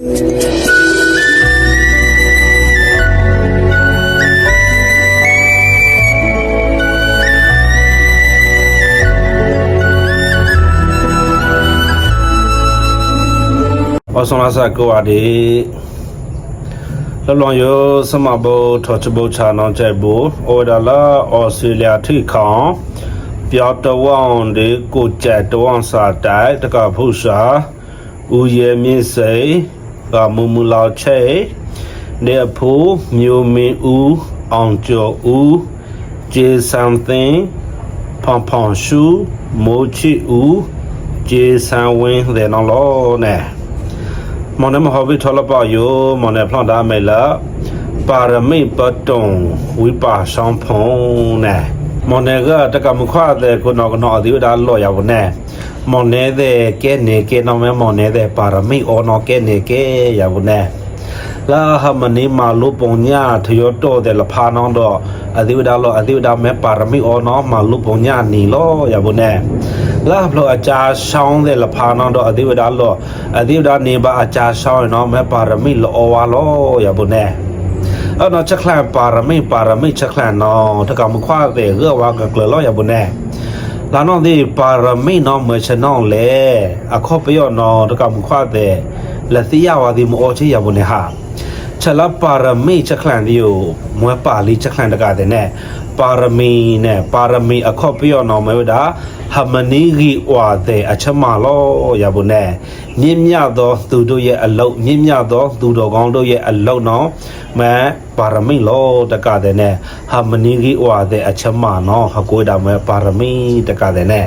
အဆောင်လာစကောအဒီလလွန်ယောစမဘောထောချဘောချာနောင်းချက်ဘူအော်ဒါလာအော်စတြေးလျထိခေါင်ပြောတဝောင်းဒီကိုကြက်တဝောင်းစာတိုက်တကဖုစာဦးရဲမြင့်စိန် ကမူမူလောက်ချေနေအဖိုးမျိုးမင်းဦးအောင်ကျော်ဦးကျေ something ဖောင်ဖောင်ရှူမိုးချီဦးကျေဆန်ဝင်းတဲ့နော်လို့နဲ့မနမဟဘိထလပယောမနဖလန်ဒါမေလာပါရမိပတုံဝိပါဆောင်ဖုံနဲ့မနကတကမခွာတဲ့ကိုနော်ကနော်အဒီဒါလောရဝနဲ့ မနေတဲ့ကဲနေကဲနော်မဲမနေတဲ့ပါရမိအောနော်ကဲနေကဲရဝနဲ့လာဟမနီမာလုပုံညာထယောတော့တဲ့လဖာနောင်းတော့အဒီဒါလောအဒီဒါမဲပါရမိအောနော်မာလုပုံညာနီလောရဝနဲ့လာဖလို့အကြာရှောင်းတဲ့လဖာနောတော့အဒီဝဒါလောအဒီဝဒါနေပါအကြာရှောင်းနော်မဲပါရမိလောဝါလောရဘုန်နဲ့အဲ့တော့ချက်ခလန်ပါရမိပါရမိချက်ခလန်နော်တကမခွာတဲ့ရဝါကကလောရဘုန် နဲ့လာနော်ဒီပါရမိနော်မချနောလေအခုပယောနော်တကမခွာတဲ့လက်စီယဝါဒီမောချေရဘုန်နဲ့ဟာချက်လပါရမီချက်ခလန်ဒီကိုမွဲပါလီချက်ခလန်တကတဲ့နဲ့ ပါရမီနဲ့ပါရမီအခော့ပြောနော်မဲဒါဟမနီဂီဝါတဲ့အချက်မလောရဘူးနဲ့မြင့်မြတ်သောသူတို့ရဲ့အလုတ်မြင့်မြတ်သောသူတော်ကောင်းတို့ရဲ့အလုတ်နော်မဲပါရမီလောတကတဲ့နဲ့ဟမနီဂီဝါတဲ့အချက်မနော်ဟကိုဒါမဲပါရမီတကတဲ့နဲ့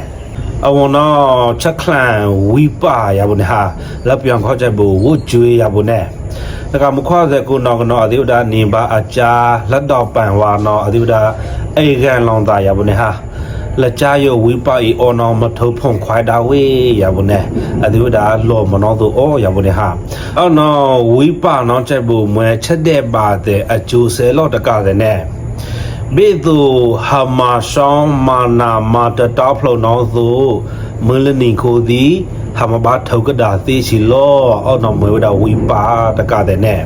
အဝနောချက်ခလန်ဝိပါရဘူးနဲ့ဟာလက်ပြောင်ခေါ်ချက်ဘူးဝတ်ကျွေးရဘူးနဲ့ တကမခွာတဲ့ကိုနောကနောအဒီဝဒနေပါအကြာလက်တော့ပန်ဝါနောအဒီဝဒအေကန်လောင်သားရဘူးနဲ့ဟာလက်ချယောဝိပါဤအောနောမထုံဖုံခွိုင်တာဝေးရဘူးနဲ့အဒီဝဒလောမနောသူအောရဘူးနဲ့ဟာအော်နောဝိပါနောချက်ဘူးမွဲချက်တဲ့ပါတဲ့အကျိုးဆဲလော့တကတဲ့နဲ့ဘေသူဟာမာဆောင်မာနာမာတတာဖလုံနောသူ မလနီခိုဒီဟာမဘာထောက်ကဒါသေးချီလောအော်နော်မွေဒါဝီပါတကတဲ့နဲ့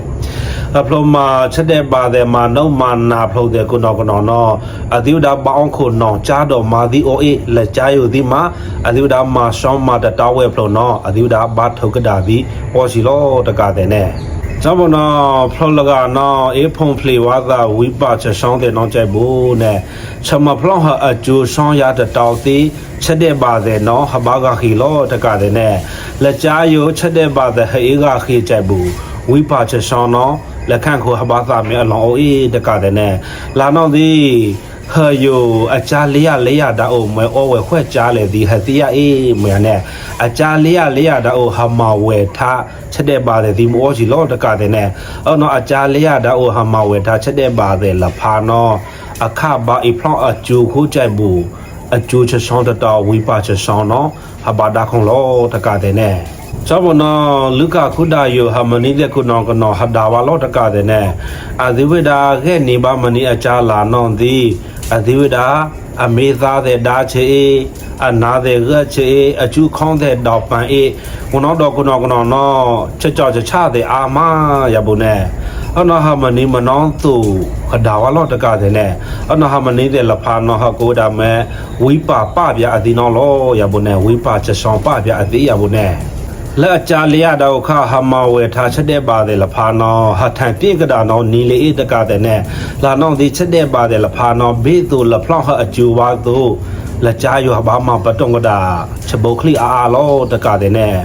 အဖလုံးမှာချက်တဲ့ပါတယ်မှာနှုတ်မာနာဖလို့တဲ့ကုနော်ကနော်နော်အဒီဝဒါပေါင်းခုနောင်ကြားတော်မာဒီအိုအေလက်ကြားယူဒီမှာအဒီဝဒါမာဆောင်မာတတာဝဲဖလို့နော်အဒီဝဒါဘာထောက်ကဒါဒီပေါ်စီလောတကတဲ့နဲ့ ကျွန်တော်နော်ဖလောလကနော်အေဖုံဖလီဝါသာဝိပါချက်ဆောင်တဲ့နော်ကြိုက်ဘူးနဲ့ချမဖလောဟာအကျိုးဆောင်ရတဲ့တောက်သေးချက်တဲ့ပါတယ်နော်ဟဘာကခီလောတကတဲ့နဲ့လက်ကြားယိုချက်တဲ့ပါတယ်ဟေးကခီကြိုက်ဘူးဝိပါချက်ဆောင်နော်လက်ခန့်ကိုဟဘာသာမြေအလောင်းအိုအေးတကတဲ့နဲ့လာနော်ဒီ ဟယိုအချာလေးရလေးရတာအိုမဲအောဝဲခွက်ကြားလေဒီဟတိယအေးမဲနဲ့အချာလေးရလေးရတာအိုဟမဝဲထားချက်တဲ့ပါတယ်ဒီမောစီလောတကတဲ့နဲ့အော်နော်အချာလေးရတာအိုဟမဝဲထားချက်တဲ့ပါတယ်လဖာနော်အခဘာအဖလောင်းအကျူခိုးကြိုက်ဘူးအကျိုးချက်ဆောင်တတော်ဝိပါချက်ဆောင်နော်ဟဘာဒါခုံလောတကတဲ့နဲ့ချဘနလူကခုဒါယိုဟမနီတဲ့ခုနောကနောဟဒါဝါလောတကတဲ့နဲ့အဒီဝိဒါခဲနေပါမနီအချာလာနော်ဒီ အဒီဝိဒါအမေသားတဲ့ဒါချေအနာတဲ့ရချေအကျူခေါင်းတဲ့တော့ပန်အေဝနောတော့ခုနောကနောနော်ချက်ကြောချက်ချတဲ့အာမရဘုန်နဲ့အနာဟမနီမနောသူခဒါဝါလောတကတဲ့နဲ့အနာဟမနီတဲ့လဖာနောဟကိုဒါမဲဝိပါပပြအဒီနောလောရဘုန်နဲ့ဝိပါချက်ဆောင်ပပြအဒီရဘုန်နဲ့ လက်အကြလျတော့ခဟမဝေထားချက်တဲ့ပါတယ်လဖာနောဟာထန်ပြေကဒါနောနီလေတကတဲ့နဲ့လာနောဒီချက်တဲ့ပါတယ်လဖာနောဘေးသူလဖလောက်ဟအကျူဝါသူလက်ကြယောဘာမပတုံကဒါချဘုတ်ခလီအာအာလောတကတဲ့နဲ့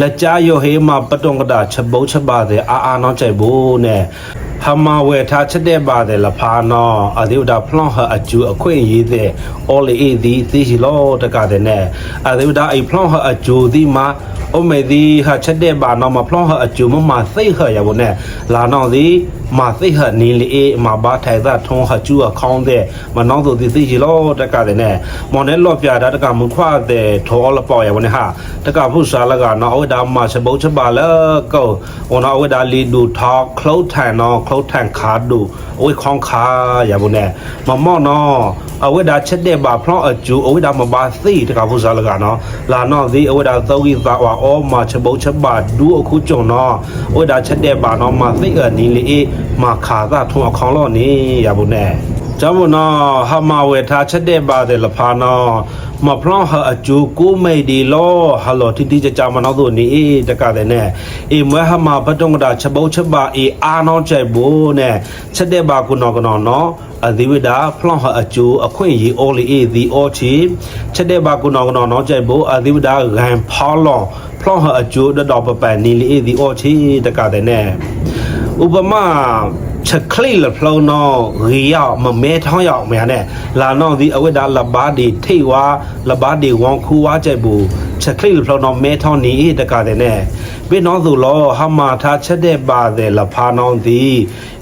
လက်ကြယောဟေမပတုံကဒါချဘုတ်ချက်ပါတယ်အာအာနောချိုက်ဘူးနဲ့ဟမဝေထားချက်တဲ့ပါတယ်လဖာနောအဒီဝဒါဖလောက်ဟအကျူအခွင့်ရေးတဲ့အော်လီအီဒီသီရှိလောတကတဲ့နဲ့အဒီဝဒါအိဖလောက်ဟအကျူဒီမှာ အမေဒီဟာချက်တဲ့ဘာနော်မဖလောဟအကျုံမမသိဟရဘုန်နဲ့လာနော်စီမသိဟနီလီအေမဘာထိုင်သာထုံးဟကျူအခေါင်းတဲ့မနောင်းဆိုဒီသိချီလို့တက်ကတဲ့နဲ့မော်နဲလော့ပြတာတကမခွာတဲ့ထောလပေါ့ရဘုန်နဲ့ဟာတကဖုစာလကနော်အဝဒါမစပုတ်ချပါလကောဝနော်အဝဒါလီဒူထောက်ခလုတ်ထန်နော်ခလုတ်ထန်ခါဒူအဝခေါင်းခါရဘုန်နဲ့မမော့နော်အဝဒါချက်တဲ့ဘာဖလောအကျူအဝဒါမဘာသိတကဖုစာလကနော်လာနော်စီအဝဒါသုံးကြီးသာဝါအောမချဘုတ်ချက်ပါဒူအခုကြုံနော်အဝေဒါချက်တဲ့ပါနော်မသိအနီလေမခါသာထုံအခေါင်လို့နေရဘူးနဲ့ จำวนอหามาเวทาชดเดบาเดลพานอมาพร้อมหาอจูกูไม่ดีลอฮัลโหลที่ที่จะจามานอตัวนี้ตะกะเดเนเอเมื่อหามาปะตงดาฉบาฉบาเออานอใจบูเนชดเดบากุนอกนอเนาะအဒီဝိဒါဖလောင်းဟာအကျိုးအခွင့်အရေးအော်လီအေဒီအော်ချီချက်တဲ့ဘာကုနောကနောနော်ကြိုက်ဖို့အဒီဝိဒါဂန်ဖောလောဖလောင်းဟာအကျိုးဒတော့ပပန်နီလီအေဒီအော်ချီတကတဲ့နဲ့ဥပမာ ချက်ခလိလဖလောင်းနော်ရီရောက်မမဲထောင်းရောက်မြန်နဲ့လာနော်ဒီအဝိဒါလဘာဒီထိတ်ဝါလဘာဒီဝေါခူဝါကြိုက်ဘူး ချက်ခလိလဖလောင်းနော်မဲထောင်းနီတကတဲ့နဲ့ဘေနောသူလောဟမာထားချက်တဲ့ပါတယ်လဖာနောင်းဒီ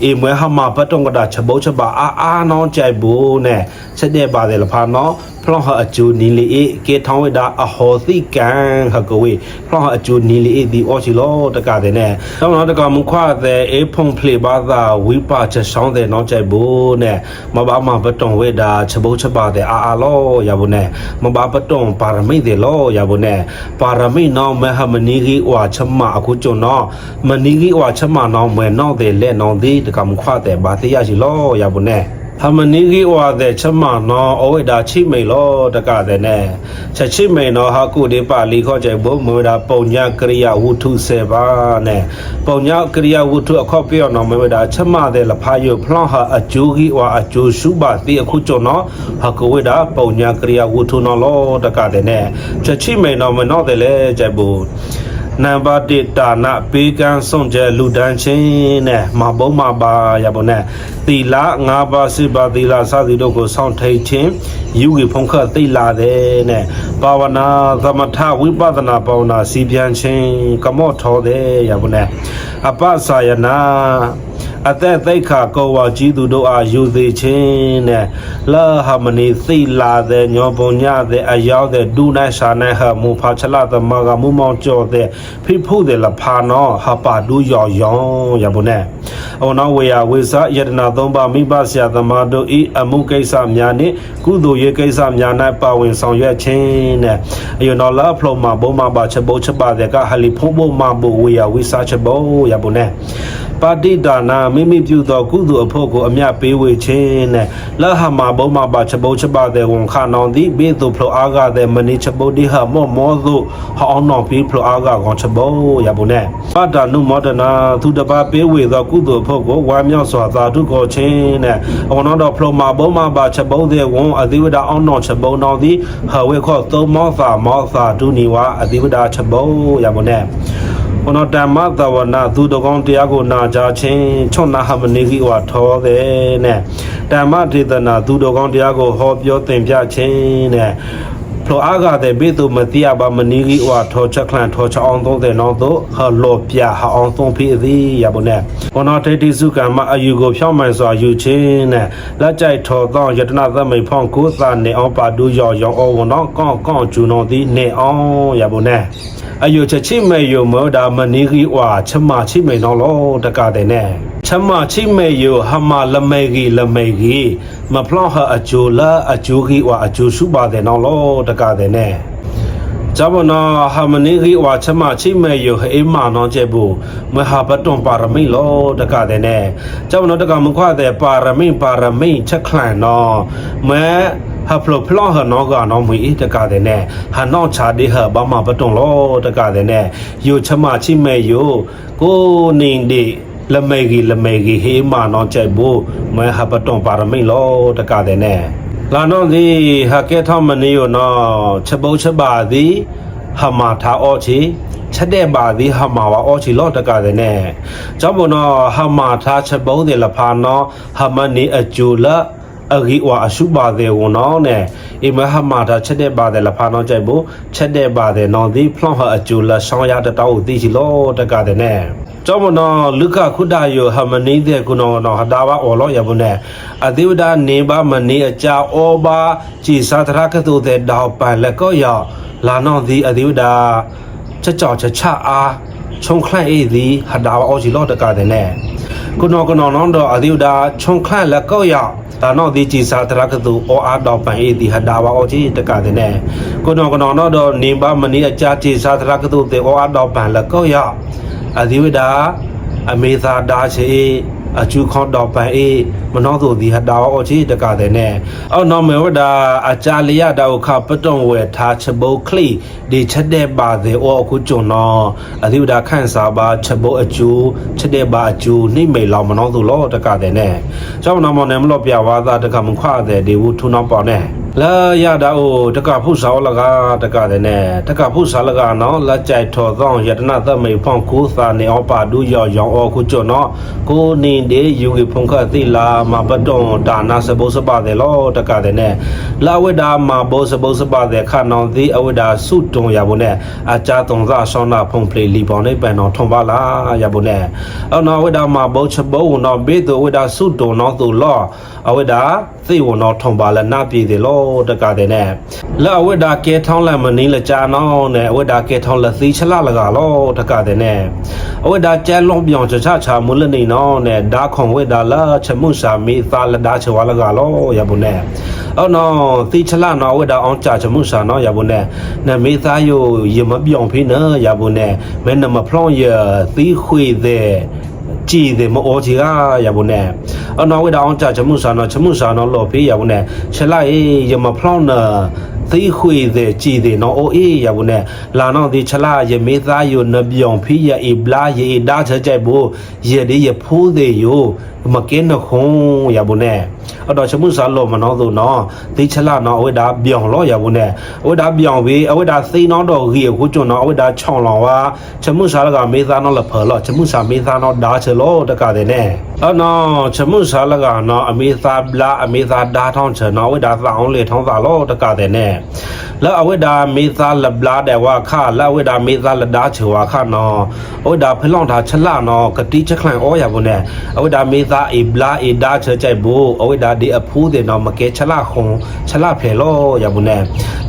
အေမွဲဟမာပတ်တုံကတာချဘုတ်ချပါအာအာနောင်းကြိုက်ဘူးနဲ့ချက်တဲ့ပါတယ်လဖာနောင်းဖလောင်းဟာအကျူနီလီအေကေထောင်းဝိဒါအဟောသိကန်ဟကဝေဖလောင်းဟာအကျူနီလီအေဒီအော်ချီလောတကတဲ့နဲ့တော့တော့တကမခွာတဲ့အေဖုံဖလေဘာသာဝိပါချက်ဆောင်တဲ့နောင်းကြိုက်ဘူးနဲ့မဘာမပတ်တုံဝိဒါချဘုတ်ချပါတဲ့အာအာလောရဘူးနဲ့မဘာပတ်တုံပါရမိတ်တဲ့လောရဘူးနဲ့ပါရမိတ်နောင်းမဟမနီဂီဝါချမအခုကျွန်တော်မနီဂီဝါချမနောင်းမွေနောင်းတဲ့လက်နောင်းဒီတကမခွာတဲ့ဘာသေးရရှိလောရဘူးနဲ့ ဟမနီဂီဝါတဲ့ချမနောအဝိဒါချိမိန်လောတကတဲ့နဲ့ချက်ချိမိန်နောဟာကုဒီပါလီခေါ်ကြဘုံမဝဒါပုံညာကရိယာဝုထုစေပါနဲ့ပုံညာကရိယာဝုထုအခော့ပြောနော်မဝဒါချမတဲ့လဖာယုဖလောင်းဟာအကျိုးကြီးဝါအကျိုးရှုပါတိအခုကျော်နော်ဟာကဝိဒါပုံညာကရိယာဝုထုနော်လောတကတဲ့နဲ့ချက်ချိမိန်နောမနောတဲ့လေကြဘုံ နံပါတ်1တာနာပေးကန်းစွန့်ကြဲလူတန်းချင်းနဲ့မဘုံမပါရပါနဲ့သီလ၅ပါးစိပါသီလစသည်တို့ကိုစောင့်ထိန်ခြင်းယူဝေဖုန်ခတ်သိလာတဲ့နဲ့ဘာဝနာသမထဝိပဿနာပေါနာစီပြန်ခြင်းကမော့ထောတဲ့ရပါနဲ့အပစာယနာ အသက်သိက္ခာကောဝါကြီးသူတို့အားယူသေးခြင်းနဲ့လာဟမနီသိလာတဲ့ညောပုံညတဲ့အယောက်တဲ့ဒူနိုင်ရှာနိုင်ဟမူဖာချလာသမဂမူမောင်ကြောတဲ့ဖိဖို့တဲ့လဖာနောဟပါဒူယောယောရပါနဲ့အောနောဝေယဝေစယတနာသုံးပါမိဘဆရာသမားတို့ဤအမှုကိစ္စများနှင့်ကုသိုလ်ရေးကိစ္စများ၌ပါဝင်ဆောင်ရွက်ခြင်းနဲ့အယောနောလာဖလုံးမှာဘုံမှာပါချက်ဘုတ်ချက်ပါတဲ့ကဟလီဖုံးဘုံမှာဘဝေယဝေစချက်ဘုံရပါနဲ့ ပါတိဒါနာမိမိပြုသော ကုသိုလ်အဖို့ကိုအမြတ်ပေးဝေခြင်းနဲ့လဟမဘုံမပါချဘုတ်ချပါတဲ့ဝန်ခနောင်သည်ဘေသူဖလောအားကတဲ့မနိချဘုတ်ဒီဟမောမောသုဟောင်းနောင်ပြီးဖလောအားကကောင်ချဘုတ်ရပါနဲ့ပါတာနုမောဒနာသူတပါပေးဝေသော ကုသိုလ်အဖို့ကိုဝါမြောက်စွာသာဓုခေါ်ခြင်းနဲ့အဝနောတော်ဖလောမဘုံမပါချဘုတ်တဲ့ဝန်အသီဝဒအောင်နောင်ချဘုတ်နောင်သည်ဟဝေခောသုံးမောသာမောသာဒုနီဝါအသီဝဒချဘုတ်ရပါနဲ့ ဘုနောဓမ္မသဝနာသူတကောင်းတရားကိုနာကြခြင်းချွန်နာဟမနေကြီးဝါထောတဲ့နဲ့ဓမ္မဒေသနာသူတကောင်းတရားကိုဟောပြောသင်ပြခြင်းနဲ့ဖလောအားကတဲ့ဘေသူမတိယပါမနီကြီးဝါထောချက်ခလန်ထောချအောင်သုံးတဲ့နောက်သို့ဟလောပြဟအောင်သုံးဖြစ်သည်ရပါနဲ့ဘုနောထေတိစုကမ္မအယူကိုဖြောင်းမှန်စွာယူခြင်းနဲ့လက်ကြိုက်ထောသောယတနာသမိန်ဖောင်းကိုသာနေအောင်ပါဒူရောရောအောဝန်တော့ကောင်းကောင်းကျူနောသည်နေအောင်ရပါနဲ့ အယုချချိမေယုမောဒါမနီဂီဝါချမချိမေနောလောတကတဲ့နဲ့ချမချိမေယုဟမလမေဂီလမေဂီမဖလောဟအဂျိုလာအဂျိုဂီဝါအဂျိုရှုပါတဲ့နောလောတကတဲ့နဲ့ဇဘနာဟမနီဂီဝါချမချိမေယုဟအေမာနောကျေဘူးမဟာပတွန်ပါရမိလောတကတဲ့နဲ့ဇဘနာတကမခွတဲ့ပါရမိပါရမိချက်ခလန်နောမဲ ဟဖလဖလောဟနောကနောမွေတကတဲ့နဲ့ဟာနောချာဒီဟဘာမပတွန်လောတကတဲ့နဲ့ယုချမချိမေယုကိုနေဒီလမေဂီလမေဂီဟေမာနောကြိုက်ဘူးမဲဟပတွန်ပါရမိလောတကတဲ့နဲ့လာနောဒီဟကဲထောင်းမနီယောနောချက်ပုတ်ချက်ပါသည်ဟမာထားအောချီချက်တဲ့ပါသည်ဟမာဝါအောချီလောတကတဲ့နဲ့ကြောင့်ဘနောဟမာထားချက်ပုတ်တယ်လဖာနောဟမနီအကျူလာ အဂီဝါအရှုပါတဲ့ဝန်နောနဲ့အမဟမာတာချက်တဲ့ပါတယ်လဖာနောကြိုက်ဘူးချက်တဲ့ပါတယ်နောဒီဖလောင်းဟအကျူလာဆောင်းရတတောက်သိချီလောတကတဲ့နဲ့ကျောင်းမနောလုကခုဒယောဟမနီတဲ့ကုနောနောဟဒါဝအော်လောရဘူးနဲ့အတိဝဒနေပါမနေအကြာဩဘာကြည်သာသရကတုတဲ့တောက်ပန်လက်ကောယောလာနောဒီအတိဝဒချက်ကြောက်ချက်ချအားချုံခန့်အေးသည်ဟဒါဝအော်ချီလောတကတဲ့နဲ့ကုနောကနောနောတော့အဒီဒါချုံခန့်လက်ကောက် ရောက်ဒါတော့ဒီကြည်စာတရကတူအောအားတော့ပန်အေးဒီဟဒါဝါအောကြီးတကတဲ့နဲ့ကုနောကနောတော့နေပါမနီအကြကြည်စာတရကတူတေအောအားတော့ပန်လက်ကောက်ရောက်အဒီဝဒါအမေသာဒါချေ အချူခေါတော့ပန်အေးမနောသူဒီဟဒါဝါအောကြီးတကတဲ့နဲ့အော်နော်မေဝဒါအကြလျတာခပတုံဝဲထားချဘုတ်ခလီဒီချက်တဲ့ပါသေးအောအခုကျုံတော့အဒီဝဒါခန့်စားပါချဘုတ်အကျူချက်တဲ့ပါအကျူနှိမ့်မေလောင်မနောသူလောတကတဲ့နဲ့ကျောင်းနာမောင်နေမလို့ပြဝါသားတကမခွတဲ့ဒီဝထုနောပေါ်နဲ့ လာရတာအိုတကဖုဆောလကတကတဲ့နဲ့တကဖုဆောလကနော်လက်ကြိုက်ထော်သောယတနာသမိဖောင်းကိုသာနေအောင်ပါဒူရောင်ရောင်အောခုကျုံတော့ကိုနေတေယူဝေဖုန်ခသိလာမပတုံဒါနာစဘုစပါတယ်လောတကတဲ့နဲ့လာဝိဒါမဘောစဘုစပါတယ်ခနောင်သီအဝိဒါစုတုံရဘုနဲ့အကြတုံသာဆောင်းနာဖုန်ပလီလီပေါနေပန်တော်ထုံပါလာရဘုနဲ့အော်နော်ဝိဒါမဘောချဘောနော်ဘေတုဝိဒါစုတုံနော်သူလောအဝိဒါ သိဝနော်ထုံပါလာနာပြည်တယ်လောတကတဲ့နဲ့လာဝိဒါကဲထောင်းလမနီးလကြာနော်နဲ့ဝိဒါကဲထောင်းလသီချလာလကလောတကတဲ့နဲ့အဝိဒါကျဲလုံးပြောင်ချချချမူလနေနော်နဲ့ဒါခွန်ဝိဒါလာချမှုစာမီသာလဒါချဝလကလောရဘုနဲ့အော်နော်သီချလာနော်ဝိဒါအောင်ချချမှုစာနော်ရဘုနဲ့နမေသားယိုရမပြောင်ဖိနော်ရဘုနဲ့မဲနမဖလောင်းရသီခွေတဲ့ ကြည်တယ်မအော်ချီကရဘုနဲ့အနော်ဝိဒါအောင်ချချမှုစာနော်ချမှုစာနော်လော်ဖေးရဘုနဲ့ချလိုက်ရမဖလောင်းနော်သိခွေတဲ့ကြည်တယ်နော်အိုအေးရဘူးနဲ့လာတော့ဒီချလာရမေသားယိုနပြောင်ဖိရအေဘလာရေဒါချကြိုက်ဘူးရဒီရဖိုးတဲ့ယိုမကင်းနခုံးရဘူးနဲ့ အတော့ချမှုစားလို့မနောသူနော်ဒီချလာနော်အဝိဒါပြောင်လို့ရဘူးနဲ့အဝိဒါပြောင်ပြီးအဝိဒါသိနော်တော့ကြီးကိုကျွန်းနော်အဝိဒါချောင်းလောင်ဝါချမှုစားလကမေသားနော်လဖလောချမှုစားမေသားနော်ဒါချလို့တကတဲ့နဲ့အနော်ချမှုစားလကနော်အမေသားဘလာအမေသားဒါထောင်းချနော်အဝိဒါသောင်းလေထောင်းသာလို့တကတဲ့နဲ့လာအဝိဒါမေသားလဘလာတဲ့ဝါခလာအဝိဒါမေသားလဒါချဝါခနော်အဝိဒါဖလောင်းတာချလာနော်ကတိချက်ခန့်ဩရဘူးနဲ့အဝိဒါမေသားအေဘလာအေဒါချကြိုက်ဘူးအဝိဒါဒီအဖူးတဲ့နော်မကဲချလာခုံချလာဖဲလို့ရဘူးနဲ့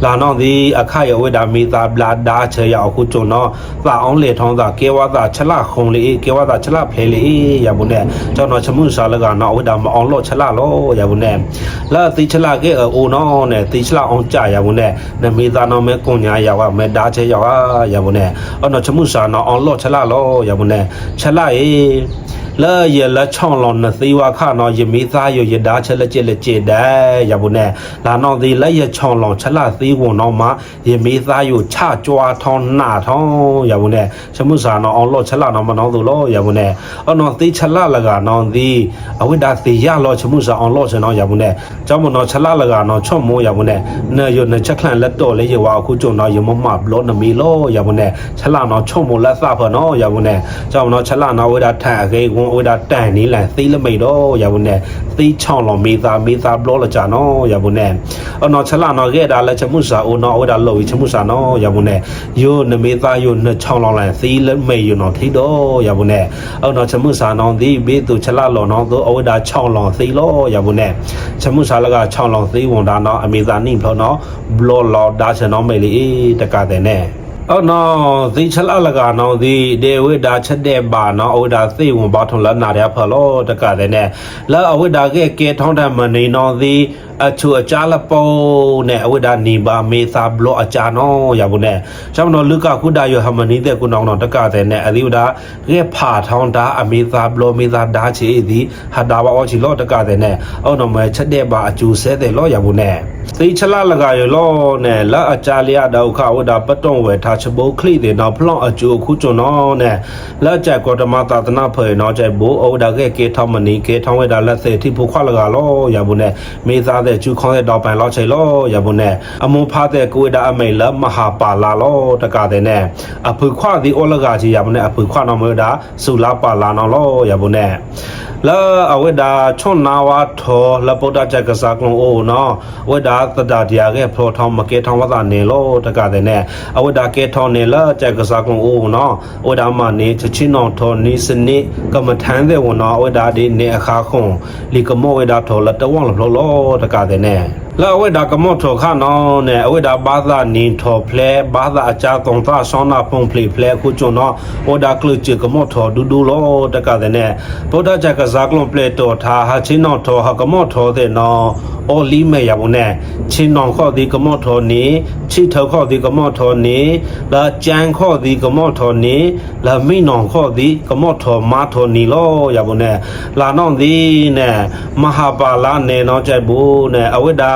လာနော်ဒီအခရဝိဒါမေသားဘလာဒါချရအခုကျုံနော်သာအောင်လေထောင်းသာကေဝါသာချလာခုံလေးကေဝါသာချလာဖဲလေးရဘူးနဲ့ကျွန်တော်ချမှုစားလကနော်အဝိဒါမအောင်လို့ချလာလို့ရဘူးနဲ့လာတိချလာကဲအိုနော်နဲ့တိချလာအောင်ကြရဘူးနဲ့နမေသားနော်မဲကွန်ညာရောက်မဲဒါချရောက်ရဘူးနဲ့အော်နော်ချမှုစားနော်အောင်လို့ချလာလို့ရဘူးနဲ့ချလာရေးလာရလာချောင်းလောနသေးဝါခနော်ယမေသားရရဒါချက်လက်ကျက်လက်ကျက်တဲ့ရဘူးနဲ့လာနော်ဒီလက်ရချောင်းလောချက်လာသေးဝန်နော်မှာယမေသားရချကြွားထောင်းနှာထောင်းရဘူးနဲ့ချမှုစာနော်အောင်လို့ချက်လာနော်မနော်သူလို့ရဘူးနဲ့အော်နော်သေးချက်လာလကနော်ဒီအဝိဒါသေးရလို့ချမှုစာအောင်လို့ချက်နော်ရဘူးနဲ့ကျောင်းမနော်ချက်လာလကနော်ချွတ်မိုးရဘူးနဲ့နေရနချက်ခန့်လက်တော့လေရဝါအခုကျုံနော်ယမမဘလို့နမီလို့ရဘူးနဲ့ချက်လာနော်ချွတ်မိုးလက်စဖနော်ရဘူးနဲ့ကျောင်းနော်ချက်လာနော်ဝိဒါထန်အခေဝန်ဝိဒါတန်နီလန်သေးလမိတ်တော့ရဘူးနဲ့သေးချောင်းလောမေသားမေသားဘလို့လကြနော်ရဘူးနဲ့အော်နော်ချက်လာနော်ခဲ့တာလက်ချမှုစာအိုနော်ဝိဒါလို့ချမှုစာနော်ရဘူးနဲ့ယိုနမေသားယိုနှစ်ချောင်းလောလန်သေးလမိတ်ယိုနော်ထိတော့ရဘူးနဲ့အော်နော်ချမှုစာနော်ဒီဘေးသူချက်လာလောနော်သူအဝိဒါချောင်းလောသေးလို့ရဘူးနဲ့ချမှုစာလကချောင်းလောသေးဝန်ဒါနော်အမေသားနိဖလို့နော်ဘလောလောဒါချနော်မိတ်လေးတကတဲ့နဲ့ အော်နော်ဒီချလာလကနော်ဒီဒေဝိဒါချက်တဲ့ပါနော်အဝိဒါသိဝန်ဘာထုံလနာရဖလို့တကတဲ့နဲ့လာအဝိဒါကဲကဲထောင်းတမနေနော်ဒီအချူအချာလပုံနဲ့အဝိဒါနေပါမေသာဘလောအချာနော်ရဘူးနဲ့ကျောင်းတော်လူကကုဒါယဟမနီတဲ့ကုနောင်တော်တကတဲ့နဲ့အဒီဝဒါကဲဖာထောင်းတာအမေသာဘလောမေသာဒါချေဒီဟာဒါဘာအောချီလောတကတဲ့နဲ့အော်နော်မဲချက်တဲ့ပါအချူဆဲတဲ့လောရဘူးနဲ့သိချလာလကရလောနဲ့လာအချာလျာဒုက္ခဝဒါပတုံဝဲထားချဘုခလိတဲ့နော်ဖလောင်းအချူခုကျွန်းနော်နဲ့လာကြကောတမတာတနာဖေနော်ကြိုက်ဘိုးအဝဒါကဲကေထောင်းမနီကေထောင်းဝဲဒါလက်စေထိဖို့ခွလကလောရဘူးနဲ့မေသာတဲ့ကျူခေါင်းတဲ့တော့ပန်လောက်ချေလောရဘူးနဲ့အမွန်ဖားတဲ့ကိုဒါအမိလမဟာပါလာလောတကတဲ့နဲ့အဖခွဒီအောလကကြီးရဘူးနဲ့အဖခွနော်မဒါဆူလာပါလာနော်လောရဘူးနဲ့လာအဝဒါချွန်နာဝါထောလပုဒ္ဒချက်ကစားကလုံးအိုနော်ဝဒါတဒါတရားကဖလောထောင်းမကေထောင်းဝဒနေလောတကတဲ့နဲ့အဝဒါကေထောင်းနေလာချက်ကစားကလုံးအိုနော်ဝဒါမနေချချင်းအောင်ထောနီစနိကမထန်းတဲ့ဝနော်ဝဒါဒီနေအခါခွန်လီကမောဝဒါထောလတဝောင်းလောလောတကတဲ့နဲ့ လလာအဝိဒါကမော့ထောခနောနဲ့အဝိဒါဘာသာနင်းထောဖလဲဘာသာအချာတုံသာဆောင်းနာဖုန်ဖလေဖလဲခုကျွန်းတော့ဝဒါကလချကမော့ထောဒူဒူလောတကတဲ့နဲ့ဗုဒ္ဓချက်ကစားကလွန်ပလက်တော်ထားဟာချင်းနောထောဟာကမော့ထောတဲ့နော်အော်လီမဲရပါနဲ့ချင်းနောခော့ဒီကမော့ထောနေချီထောခော့ဒီကမော့ထောနေလာကြန်ခော့ဒီကမော့ထောနေလာမိနောခော့ဒီကမော့ထောမာထောနီလောရပါနဲ့လာနောဒီနဲ့မဟာပါလာနေနော်ကြိုက်ဘူးနဲ့အဝိဒါ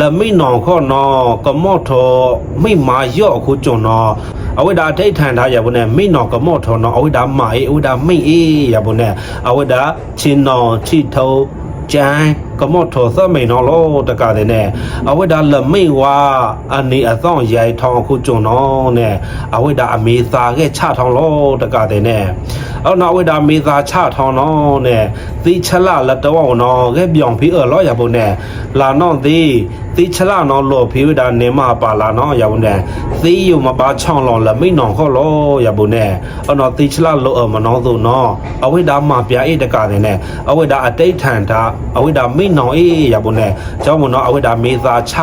လမိနောင်ခောနောကမော့ထောမိမာယော့ခုကျွန်းနောအဝိဒါတိတ်ထန်ထားရဘူးနဲ့မိနောင်ကမော့ထောနောအဝိဒါမာအေအဝိဒါမိအေရဘူးနဲ့အဝိဒါချင်းနောချိထုံကျန် ကမော့ထော်သမိန်တော်လောတကတဲ့နဲ့အဝိဒါလမိတ်ဝါအနေအဆောင်ရိုင်ထောင်ခုကျွန်တော်နဲ့အဝိဒါအမေသာခဲ့ချထောင်လောတကတဲ့နဲ့အော်နော်ဝိဒါမေသာချထောင်နော်နဲ့သီချလလက်တော်နော်ခဲ့ပြောင်ဖေးအလောရပုံနဲ့လာနော်သေးသီချလနော်လောဖေးဝိဒါနေမပါလာနော်ရပုံနဲ့သီယုံမပါချောင်းလောလမိတ်နော်ခေါ်လောရပုံနဲ့အော်နော်သီချလလောအမနော်သူနော်အဝိဒါမပြအေးတကတဲ့နဲ့အဝိဒါအတိတ်ထန်တာအဝိဒါမေเอาเนาะตีฉลาโลเออมาเนาะตุเนาะเอาไว้ดามาเปียเอตะกาเนี่ยแน่เอาไว้ดาอติฐานดาเอาไว้ดาไม่หนองเออย่าบุญแน่เจ้ามุเนาะเอาไว้ดาเมซาช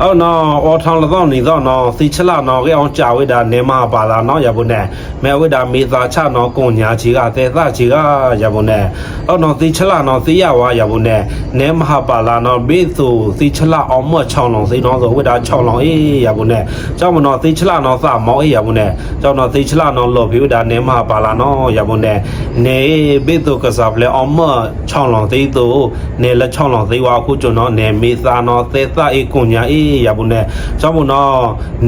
အော်နော်အော်ထောင်လတော့နေတော့နော်စီချလာနော်ကဲအောင်ကြာဝိတာနေမပါလာနော်ရဘုန်နဲ့မဲဝိတာမေသာချနော်ကွန်ညာချီကသေသချီကရဘုန်နဲ့အော်နော်စီချလာနော်စီရဝါရဘုန်နဲ့နေမပါလာနော်ဘေးဆိုစီချလာအောင်မချောင်းလုံးစိနော်ဆိုဝိတာချောင်းလုံးအေးရဘုန်နဲ့ကြောင့်မနော်စီချလာနော်စမောင်းအေးရဘုန်နဲ့ကြောင့်နော်စီချလာနော်လော်ဘီဝိတာနေမပါလာနော်ရဘုန်နဲ့နေဘေးဆိုကစားပလဲအောင်မချောင်းလုံးသိသူနေလက်ချောင်းလုံးသိဝါခုကျွန်တော်နေမေသာနော်သေသအေးကွန်ညာအေးရဘူးနဲ့ကြောင့်မနော်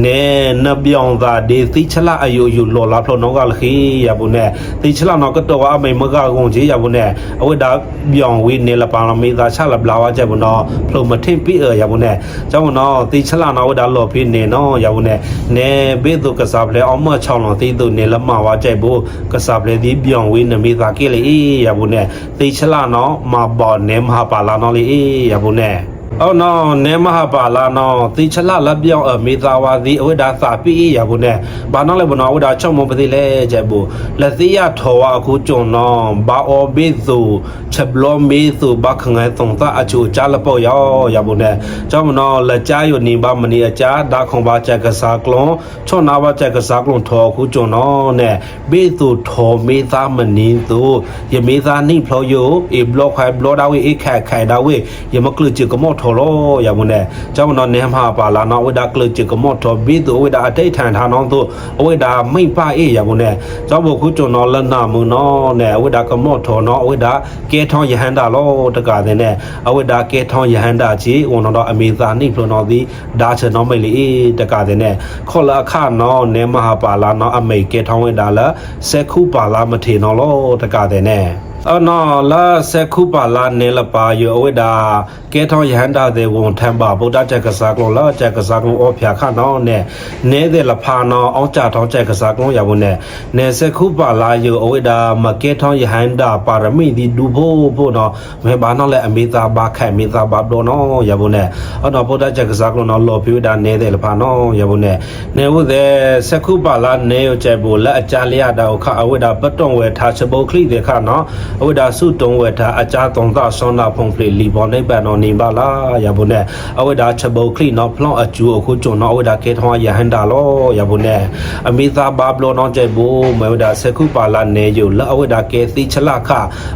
နေနပြောင်သာဒေစီချလာအယုယုလော်လာဖလို့နော်ကလခေရဘူးနဲ့စီချလာနော်ကတော့အမေမကကုံကြီးရဘူးနဲ့အဝိဒါပြောင်ဝေးနေလပါလမေသာချလာဘလာဝချက်ဘူးနော်ဖလို့မထင်ပြရဘူးနဲ့ကြောင့်မနော်စီချလာနော်ဝိဒါလော်ဖေးနေနော်ရဘူးနဲ့နေဘေးသူကစားပလေအောင်မ6လောင်သိသူနေလမဝချက်ဘူးကစားပလေဒီပြောင်ဝေးနေမေသာကေလေ အေးရဘူးနဲ့စီချလာနော်မဘောနေမဟာပါလာနော်လေအေးရဘူးနဲ့အော်နော်နေမဟာပါလာနော်တိချလာလက်ပြောင်းအမေသာဝါဒီအဝိဒါစာပိရဘူးနဲ့ဘာနော်လဲဘနော်အဝိဒါချုံမပတိလဲကြဘူးလက်သေးရထောဝအခုကြုံနော်ဘာအောဘေသူချက်ဘလောမေသူဘခငယ်တုံတာအချူချလပေါ့ရောရဘူးနဲ့ကျောင်းမနော်လက်ကြယိုနေပါမနီအချာဒါခုံပါချက်ကစားကလွန်ချွန်နာပါချက်ကစားကလွန်ထောအခုကြုံနော်နဲ့ဘေသူထောမေသာမနီသူယမေသာနိဖလို့ယိုအေဘလော့ခိုင်ဘလော့ဒါဝေအေခက်ခိုင်ဒါဝေယမကလူချကမော့ထောလောရဘူးနဲ့ကျောင်းမနော်နေမှာပါလာနော်ဝိဒါကလူချကမော့ထောဘေသူဝိဒါအတိတ်ထန်ထားနော်သူအဝိဒါမိတ်ပါအေးရဘူးနဲ့ကျောင်းဘခုကြုံနော်လနာမှုနော်နဲ့ဝိဒါကမော့ထောနော်ဝိဒါကဲထောင်းယဟန္တာလောတကတဲ့နဲ့အဝိဒါကဲထောင်းယဟန္တာကြီးဝန်တော်အမေသာနိဖလို့နော်ဒီဒါချနော်မိတ်လေတကတဲ့နဲ့ခေါ်လာခနော်နေမဟာပါလာနော်အမေကဲထောင်းဝိဒါလာစက်ခုပါလာမထေနော်လောတကတဲ့နဲ့ အနော်လာစက်ခုပါလာနေလပါယောအဝိဒါကဲထောင်းယဟန္တာတဲ့ဝန်ထံပါဗုဒ္ဓချက်ကစားကလုံးလာချက်ကစားကလုံးအောဖျာခနော်နဲ့နေတဲ့လဖာနော်အောင်ကြထောင်းချက်ကစားကလုံးရဘူးနဲ့နေစက်ခုပါလာယောအဝိဒါမကဲထောင်းယဟန္တာပါရမီဒီဒူဖို့ဖို့နော်မဲဘာနော်လဲအမေသာဘာခိုင်မေသာဘာဘလို့နော်ရဘူးနဲ့အနော်ဗုဒ္ဓချက်ကစားကလုံးနော်လော်ပြူဒါနေတဲ့လဖာနော်ရဘူးနဲ့နေဟုတ်တဲ့စက်ခုပါလာနေယောချက်ဘူးလက်အကြလျာတာခအဝိဒါပတ်တွန်ဝဲထားချပုတ်ခလိတဲ့ခနော်အဝိဒါစုတုံးဝဲထားအကြတုံသဆောင်းနာဖုန်ဖလီလီဘောနေပန်နော်နေပါလားရဘူးနဲ့အဝိဒါချပုတ်ခလိနော်ဖလော့အကျူအခုကျွန်နော်အဝိဒါကေထောင်းရဟန္တာလောရဘူးနဲ့အမေသာဘာဘလို့နော်ချက်ဘူးမေဝိဒါစက်ခုပါလာနေယောလက်အဝိဒါကေတိချလခ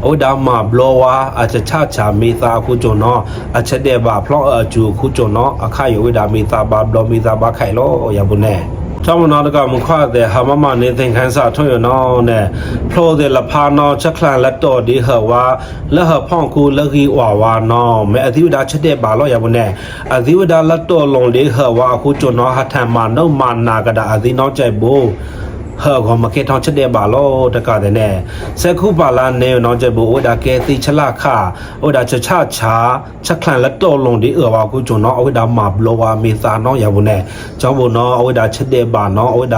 အဝိဒါမဘလောဝါအချချချာမေသာအခုကျွန်နော်အချက်တဲ့ဘာဖလော့အကျူအခုကျွန်နော်အခရဝိဒါမေသာဘာဘလောမေသာဘာခိုင်လောရဘူးနဲ့ကျော င်းမနာတကမခွတဲ့ဟာမမနေသင်ခန်းစာထွရနောနဲ့ဖလိုတဲ့လဖာနောချက်ခလန်လက်တော်ဒီဟဝါလဟဖောင်းကူလဂီဝါဝါနောမဲအသီဝဒချက်တဲ့ပါလို့ရဘူးနဲ့အသီဝဒလက်တော်လုံးလေးဟဝါအခုကျွန်တော်ဟာထံမှာနှုတ်မနာကတာအသီနောကြိုက်ဘူး ဟောကမကေထောင်းချက်တဲ့ပါလို့တကတဲ့နဲ့စက်ခုပါလာနေနော်ကျဘူးဝဒကဲတိချလခဝဒချချချာချက်ခလန်လက်တော်လုံးဒီအဝါကူကျွန်တော်အဝဒမှာဘလောဝါမေသာနော်ရဘူးနဲ့ကျောင်းဘုံနော်အဝဒချက်တဲ့ပါနော်အဝဒ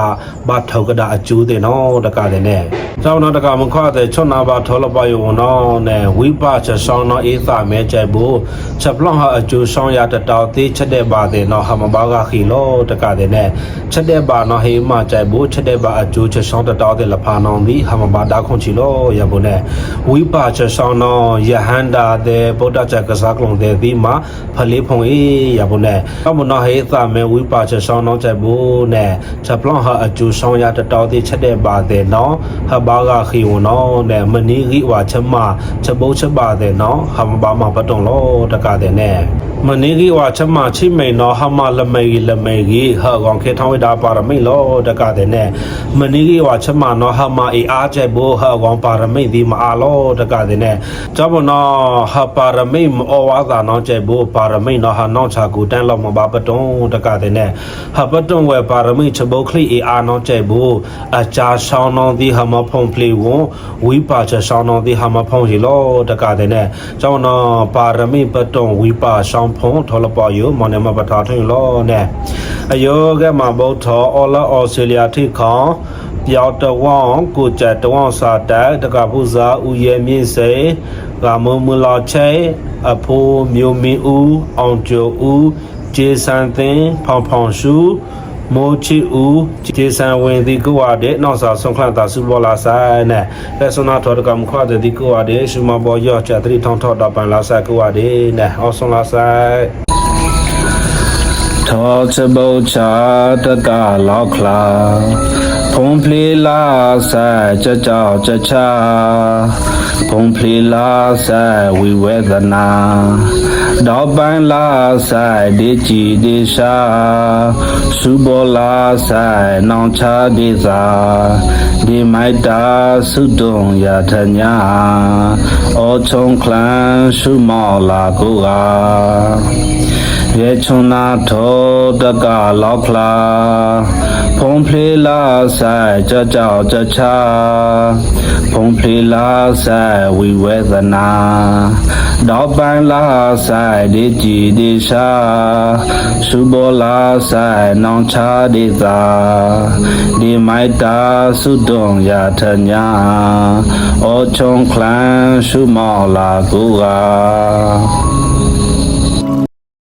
ဘာထောက်ကတာအကျူးတဲ့နော်တကတဲ့နဲ့ကျောင်းနော်တကမခွတဲ့ချွန်နာပါထောလပယုံနော်နဲ့ဝိပါချက်ဆောင်နော်အေးသာမဲကျဘူးချက်ပလောင်ဟာအကျူးဆောင်ရတတော်သေးချက်တဲ့ပါတဲ့နော်ဟာမဘာကခီလို့တကတဲ့နဲ့ချက်တဲ့ပါနော်ဟေးမကျဘူးချက်တဲ့ပါအကျိုးချက်ဆောင်တတော်တဲ့လဖာနောင်ဒီဟမဘာဒါခွန်ချီလောရဘုန်နဲ့ဝိပါချက်ဆောင်နောယဟန္တာတဲ့ဗုဒ္ဓချက်ကစားကလုံးတဲ့ဒီမှာဖလေးဖုံအေးရဘုန်နဲ့အမနောဟေသာမဲဝိပါချက်ဆောင်နောချက်ဘူးနဲ့ချက်ပလောင်ဟာအကျိုးဆောင်ရတတော်တဲ့ချက်တဲ့ပါတဲ့နော်ဟဘာကခီဝနောနဲ့မနီဂီဝါချက်မချက်ဘုတ်ချက်ပါတဲ့နော်ဟမဘာမှာပတုံလောတကတဲ့နဲ့မနီဂီဝါချက်မချိမိန်နော်ဟမလမေလမေကြီးဟာကောင်ခေထောင်းဝိတာပါရမိတ်လောတကတဲ့နဲ့မနီဂီဝါချက်မနော်ဟမအေအားချက်ဘိုဟာကောင်ပါရမိတ်ဒီမအားလောတကတဲ့နဲ့ကြောင့်မနော်ဟာပါရမိတ်မအောဝါသာနော်ချက်ဘိုပါရမိတ်နော်ဟာနောက်ချာကူတန်းလောက်မပါပတုံတကတဲ့နဲ့ဟာပတုံဝဲပါရမိတ်ချက်ဘိုခလီအေအားနော်ချက်ဘိုအချာဆောင်နော်ဒီဟမဖုံဖလီဝဝိပါချက်ဆောင်နော်ဒီဟမဖုံရီလောတကတဲ့နဲ့ကြောင့်နော်ပါရမိတ်ပတုံဝိပါဆောင်ဖုံထော်လပေါ်ယမနမပထာထွင်လောနဲ့အယောကမဗုဒ္ဓအော်လာအော်စတြေးလျထိခေါင် ပြောက်တဝေါင်ကိုကြတဝေါင်စာတက်တကပူဇာဦးရဲမြင့်စေကမုံမူလာချေအဖိုးမျိုးမင်းဦးအောင်ကျော်ဦးကျေဆန်သင်းဖောင်ဖောင်ရှူမိုးချီဦးကျေဆန်ဝင်ဒီကွာတဲ့နောက်စာဆုံးခလတာစုဘောလာဆိုင်နဲ့လက်စနာတော်တကမခွာတဲ့ဒီကွာတဲ့ရှုမဘောရောချတရီထောင်းထောက်တော့ပန်လာဆိုင်ကွာတဲ့နဲ့အောဆုံးလာဆိုင်ထောချပုချာတကလောက်ခလာ ဖုံဖလီလာဆိုင်ကြကြောက်ကြချာဖုံဖလီလာဆိုင်ဝိဝေဒနာတော့ပန်းလာဆိုင်ဒီကြည်ဒီရှာစုဘောလာဆိုင်နောင်ချဒီစာဒီမိုက်တာစုတုံရထညာအောချုံခလန်စုမောလာကိုက ရေချုံနာထောတကလောက်ဖလာဖုံဖလေလာဆိုင်ကြကြောက်ကြချာဖုံဖလေလာဆိုင်ဝိဝေဒနာတော့ပန်းလာဆိုင်ဒီကြည်ဒီရှာစုဘောလာဆိုင်နောင်ချဒီသာဒီမိုက်တာစုတုံရထညာအောချုံခလန်စုမောလာကူက